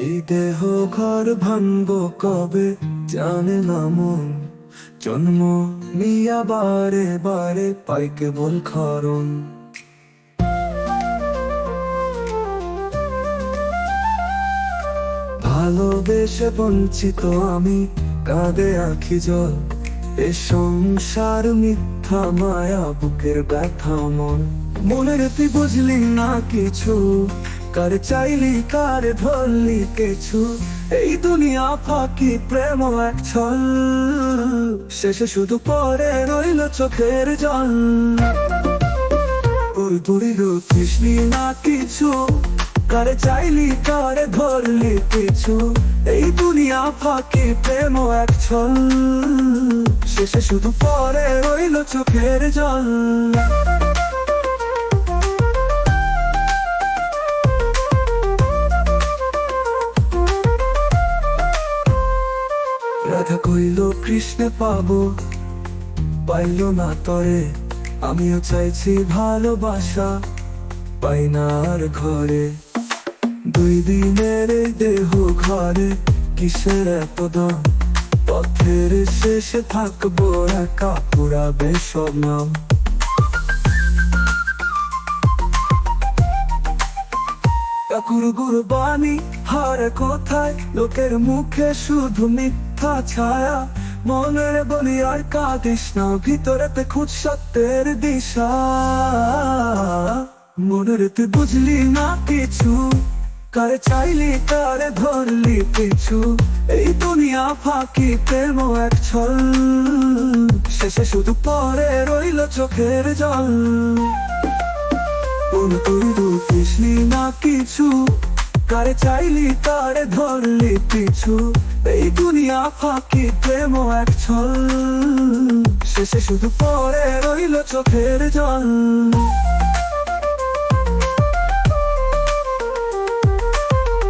দেহ ঘর ভাঙব কবে? জানে না মন জন্ম মিয়া বারে বারে পাই কেবল খরণ। ভালোবেসে বঞ্চিত আমি, কাঁদে আখি জল। এ সংসার মিথ্যা মায়া বুকের ব্যথা মন। মনের তুই বুঝলি না কিছু কার চাইলি, কার ধরলি কিছু? এই দুনিয়া ফাঁকি, প্রেম এক ছল। শেষে শুধু পরে রইল চোখের জল। ওই দূরিল কৃষ্ণি না কিছু? কারে চাইলি, কারে ধরলি কিছু? এই দুনিয়া ফাঁকি, প্রেম এক ছল। শেষে শুধু পরে রইল চোখের জল। রাধা কইল, কৃষ্ণে পাবো। পাইল না তরে, আমিও চাইছি ভালোবাসা, পাই না আর ঘরে। দুই দিনের দেহ ঘরে, কিসের এত দাম পথের শেষে থাকব একা, পুরাবে সব নাম। কাকুর গুরু বাণী হারে কোথায়, লোকের মুখে শুধু মিথ্যা ছায়া মনের বলি আর কাঁদিস না, ভিতরেতে খুঁজ সত্যের দিশা। মনের তুই বুঝলি না কিছু, কারে চাইলি কারে ধরলি কিছু এই দুনিয়া ফাঁকি প্রেম এক ছল, শেষে শুধু পরে রইল চোখের জল। কোন তুই দুটিসনি না কিছু, কারে চাইলি কারে ধরলি পিছু। এই দুনিয়া ফাঁকি প্রেম এক ছল। শেষে শুধু পরে রইল চোখের জল।